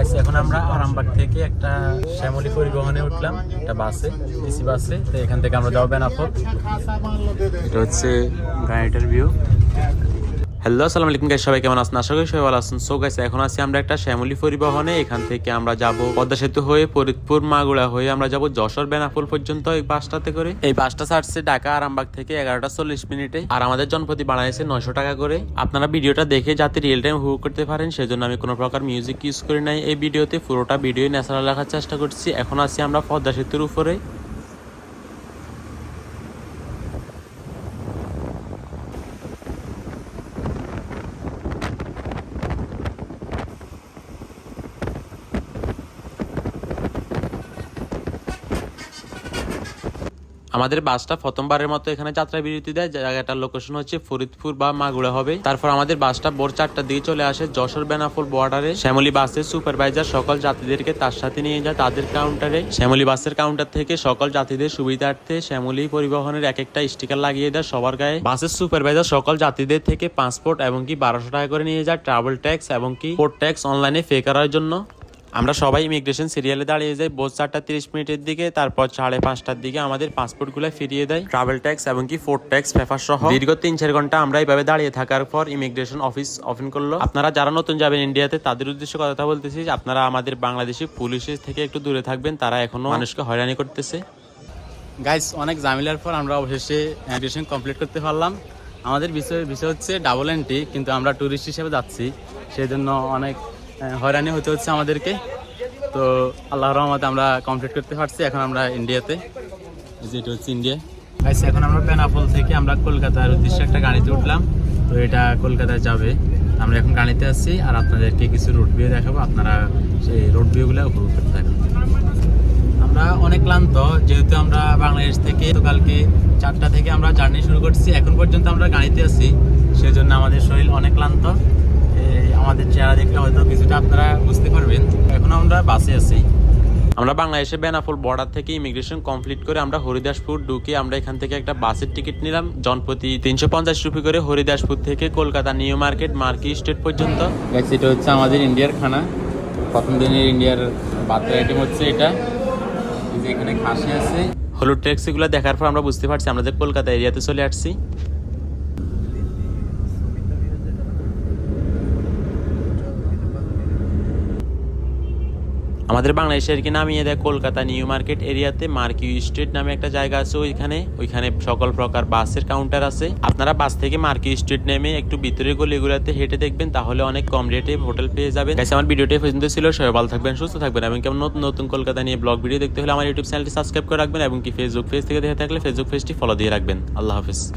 আচ্ছা এখন আমরা আরামবাগ থেকে একটা শ্যামলী পরিবহনে উঠলাম একটা বাসে এসি বাসে। তো এখান থেকে আমরা যাব বেনাপোল। এটা হচ্ছে গাড়িটার ভিউ হ্যালো আসসালামু আলাইকুম গাইস সবাই কেমন আছেন? আশা করি সবাই ভালো আছেন। সো গাইস এখন আছি আমরা একটা শ্যামলী পরিবহনে। এখান থেকে আমরা যাব পদ্মা সেতু হয়ে ফরিদপুর মাগুড়া হয়ে আমরা যাব যশোর বেনাপোল পর্যন্ত এই বাসটাতে করে। এই বাসটা ছাড়ছে ঢাকা আরামবাগ থেকে এগারোটা চল্লিশ মিনিটে। আর আমাদের জনপ্রতি বাড়াইছে নয়শো টাকা করে। আপনারা ভিডিওটা দেখে যাতে রিয়েল টাইম উপভোগ করতে পারেন, সেজন্য আমি কোনো প্রকার মিউজিক ইউজ করি নাই। এই ভিডিওতে পুরোটা ভিডিও ন্যাচারাল রাখার চেষ্টা করছি। এখন আছি আমরা পদ্মা সেতুর উপরে। আমাদের বাসটা প্রথমবারের মতো এখানে যাত্রা বিরতি দেয়। জায়গাটার লোকেশন হচ্ছে ফরিদপুর বা মাগুড়া হবে। তারপর আমাদের বাসটা ভোর চারটার দিকে চলে আসে যশোর বেনাফুল বর্ডারে শ্যামলী বাসের সুপারভাইজার সকল যাত্রীদেরকে তার সাথে নিয়ে যায় তাদের কাউন্টারে শ্যামলী বাসের কাউন্টার থেকে সকল যাত্রীদের সুবিধার্থে শ্যামলী পরিবহনের এক একটা স্টিকার লাগিয়ে দেয় সবার গায়ে। বাসের সুপারভাইজার সকল যাত্রীদের থেকে পাসপোর্ট এবং কি বারোশো টাকা করে নিয়ে যায় ট্রাভেল ট্যাক্স এবং কি পোর্ট ট্যাক্স অনলাইনে পে করার জন্য। আমরা সবাই ইমিগ্রেশন সিরিয়ালে দাঁড়িয়ে যাই বোধ চারটা তিরিশ মিনিটের দিকে তারপর সাড়ে পাঁচটার দিকে আমাদের পাসপোর্টগুলো ফিরিয়ে দেয়। ট্রাভেল ট্যাক্স এবং কি ফোর্ট ট্যাক্স পেপার সহ। দীর্ঘ তিন চার ঘণ্টা আমরা এইভাবে দাঁড়িয়ে থাকার পর ইমিগ্রেশন অফিস ওপেন করল। আপনারা যারা নতুন যাবেন ইন্ডিয়াতে তাদের উদ্দেশ্যে কথা বলতেছি যে আপনারা আমাদের বাংলাদেশি পুলিশের থেকে একটু দূরে থাকবেন তারা এখনও মানুষকে হয়রানি করতেছে। গাইস অনেক জামিলার পর আমরা অবশেষে ইমিগ্রেশন কমপ্লিট করতে পারলাম। আমাদের বিষয় বিষয় হচ্ছে ডাবল এন্ট্রি কিন্তু আমরা ট্যুরিস্ট হিসেবে যাচ্ছি। সেই জন্য অনেক হয়রানি হতে হচ্ছে আমাদেরকে। তো আল্লাহর রহমতে আমরা কমপ্লিট করতে পারছি। এখন আমরা ইন্ডিয়াতে এই যে এটা হচ্ছে ইন্ডিয়া গাইস এখন আমরা বেনাপোল থেকে আমরা কলকাতার উদ্দেশ্যে একটা গাড়িতে উঠলাম। তো এটা কলকাতায় যাবে। আমরা এখন গাড়িতে আছি আর আপনাদেরকে কিছু রোড ভিউ দেখাবো। আপনারা সেই রোড ভিউগুলো উপভোগ করতে থাকবেন আমরা অনেক ক্লান্ত, যেহেতু আমরা বাংলাদেশ থেকে কালকে চারটা থেকে আমরা জার্নি শুরু করছি। এখন পর্যন্ত আমরা গাড়িতে আছি। সেজন্য আমাদের শরীর অনেক ক্লান্ত। আমাদের চেহারা দেখলে হয়তো কিছুটা আপনারা বুঝতে পারবেন। এখন আমরা বাসে আছি। আমরা বাংলাদেশে বেনাফুল বর্ডার থেকে ইমিগ্রেশন কমপ্লিট করে আমরা হরিদাসপুর ঢুকে আমরা এখান থেকে একটা বাসের টিকিট নিলাম। জনপ্রতি তিনশো পঞ্চাশ রুপি করে হরিদাসপুর থেকে Kolkata new market Marquis street পর্যন্ত। এটা হচ্ছে আমাদের ইন্ডিয়ার খানা। প্রথম দিনের ইন্ডিয়ার বাতের আইটেম হচ্ছে এটা। এখানে খাসি আছে। হলুদ ট্যাক্সিগুলো দেখার পর আমরা বুঝতে পারছি আমরা যে কলকাতা এরিয়াতে চলে আসছি। আমাদের বাংলাদেশের কি নামিয়ে দেয় কলকাতা নিউ মার্কেট এরিয়াতে মার্কি স্ট্রিট নামে একটা জায়গা আছে ওইখানে। ওইখানে সকল প্রকার বাসের কাউন্টার আছে। আপনারা বাস থেকে মার্কি স্ট্রিট নেমে একটু ভিতরে গলিগুলোতে হেঁটে দেখবেন তাহলে অনেক কম রেটে হোটেল পেয়ে যাবেন। Guys, আমার ভিডিওটি পর্যন্ত ছিল। সবাই ভালো থাকবেন সুস্থ থাকবেন এবং কেমন নতুন নতুন কলকাতা নিয়ে ব্লগ ভিডিও দেখতে হলে আমার ইউটিউব চ্যানেলটি সাবস্ক্রাইব করে রাখবেন এবং কি ফেসবুক পেজ থেকে দেখে থাকলে ফেসবুক পেজটি ফলো দিয়ে রাখবেন। আল্লাহ হাফিজ।